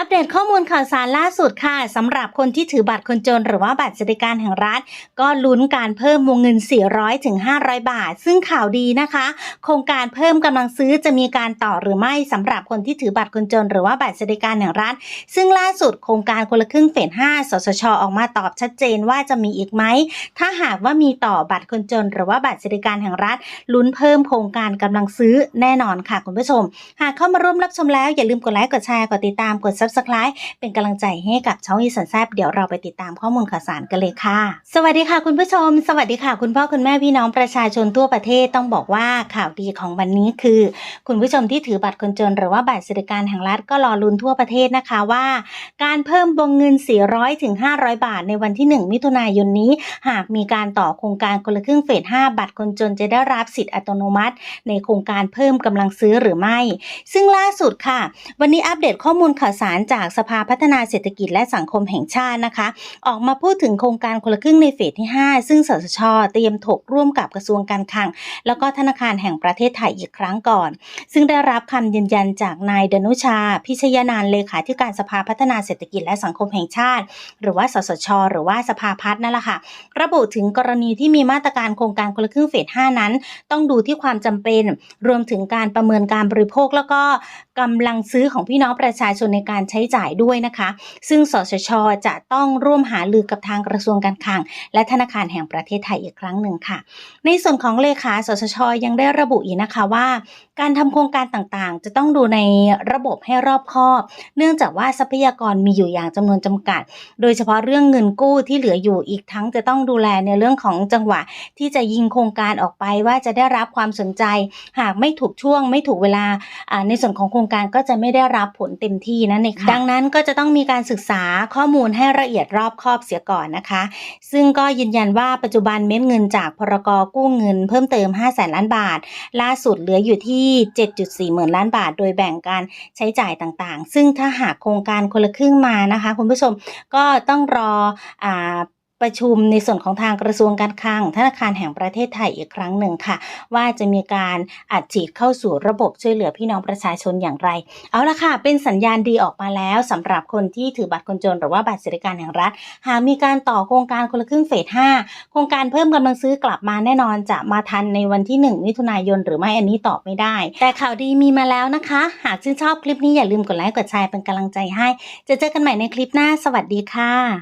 อัปเดตข้อมูลข่าวสารล่าสุดค่ะสำหรับคนที่ถือบัตรคนจน หรือว่าบัตรสวัสดิการแห่งรัฐ ก็ลุ้นการเพิ่มวงเงิน 400ถึง500 บาท ซึ่งข่าวดีนะคะ โครงการเพิ่มกำลังซื้อจะมีการต่อหรือไม่สำหรับคนที่ถือบัตรคนจน หรือว่าบัตรสวัสดิการแห่งรัฐ ซึ่งล่าสุดโครงการคนละครึ่งเฟส5สสชออกมาตอบชัดเจนว่าจะมีอีกไหมถ้าหากว่ามีต่อบัตรคนจน หรือว่าบัตรสวัสดิการแห่งรัฐ ลุ้นเพิ่มโครงการกำลังซื้อแน่นอนค่ะคุณผู้ชม หากเข้ามาร่วมรับชมแล้วอย่าลืมกดไลค์กดแชร์กดติดตามกด subscribe เป็นกำลังใจให้กับช่องอีสันแซบเดี๋ยวเราไปติดตามข้อมูลข่าวสารกันเลยค่ะ สวัสดีค่ะคุณผู้ชม สวัสดีค่ะ คุณพ่อคุณแม่พี่น้องประชาชนทั่วประเทศต้องบอกว่าข่าวดีของวันนี้คือ คุณผู้ชมที่ถือบัตรคนจน หรือว่าบัตรสวัสดิการแห่งรัฐก็รอลุ้นทั่วประเทศนะคะว่า การเพิ่มวงเงิน 400ถึง500 บาท ในวันที่ 1 มิถุนายนนี้ หากมีการต่อโครงการคนละครึ่งเฟส5บัตรคนจนจะได้รับสิทธิ์อัตโนมัติ ในโครงการเพิ่มกำลังซื้อหรือไม่ ซึ่งล่าสุดค่ะ วันนี้อัปเดตข้อมูลข่าวสารจากสภาพัฒนาเศรษฐกิจและสังคมแห่งชาตินะคะ ออกมาพูดถึงโครงการคนละครึ่งในเฟสที่ 5 ซึ่งสสชเตรียมถกร่วมกับกระทรวงการคลัง แล้วก็ธนาคารแห่งประเทศไทยอีกครั้งก่อน ซึ่งได้รับคำยืนยันจากนายดนุชา พิชยานานเลขาธิการสภาพัฒนาเศรษฐกิจและสังคมแห่งชาติ หรือว่าสสช หรือว่าสภาพัฒน์นั่นแหละค่ะ ระบุถึงกรณีที่มีมาตรการโครงการคนละครึ่งเฟส 5 นั้น ต้องดูที่ความจำเป็น รวมถึงการประเมินการบริโภคแล้วก็กำลังซื้อของพี่น้องประชาชนในการใช้จ่ายด้วยนะคะ ซึ่งสสชจะต้องร่วมหารือกับทางกระทรวงการคลัง และธนาคารแห่งประเทศไทยอีกครั้งหนึ่งค่ะ ในส่วนของเลขาสสชยังได้ระบุอีกนะคะว่า การทำโครงการต่างๆ จะต้องดูในระบบให้รอบคอบ เนื่องจากว่าทรัพยากรมีอยู่อย่างจำนวนจำกัด โดยเฉพาะเรื่องเงินกู้ที่เหลืออยู่อีกทั้งจะต้องดูแลในเรื่องของจังหวะ ที่จะยิงโครงการออกไปว่าจะได้รับความสนใจ หากไม่ถูกช่วงไม่ถูกเวลา ในส่วนของโครงการก็จะไม่ได้รับผลเต็มที่นั่นเองค่ะดังนั้นก็จะต้องมีการศึกษาข้อมูลให้ละเอียดรอบคอบเสียก่อนนะคะ ซึ่งก็ยืนยันว่าปัจจุบันเม็ดเงินจากพรกกู้เงินเพิ่มเติม 5 0 0แสนล้านบาท ล่าสุดเหลืออยู่ที่ 7.4 หมื่นล้านบาท โดยแบ่งการใช้จ่ายต่างๆ ซึ่งถ้าหากโครงการคนละครึ่งมานะคะ คุณผู้ชมก็ต้องรออ่า ประชุมในส่วนของทางกระทรวงการคลังธนาคารแห่งประเทศไทยอีกครั้งหนึ่งค่ะ ว่าจะมีการอัดฉีดเข้าสู่ระบบช่วยเหลือพี่น้องประชาชนอย่างไร เอาละค่ะ เป็นสัญญาณดีออกมาแล้วสำหรับคนที่ถือบัตรคนจนหรือว่าบัตรสวัสดิการแห่งรัฐ หากมีการต่อโครงการคนละครึ่งเฟส 5 โครงการเพิ่มกำลังซื้อกลับมาแน่นอนจะมาทันในวันที่ 1 มิถุนายน หรือไม่อันนี้ตอบไม่ได้ แต่ข่าวดีมีมาแล้วนะคะ หากชื่นชอบคลิปนี้อย่าลืมกดไลค์กดแชร์เป็นกำลังใจให้ จะเจอกันใหม่ในคลิปหน้า สวัสดีค่ะ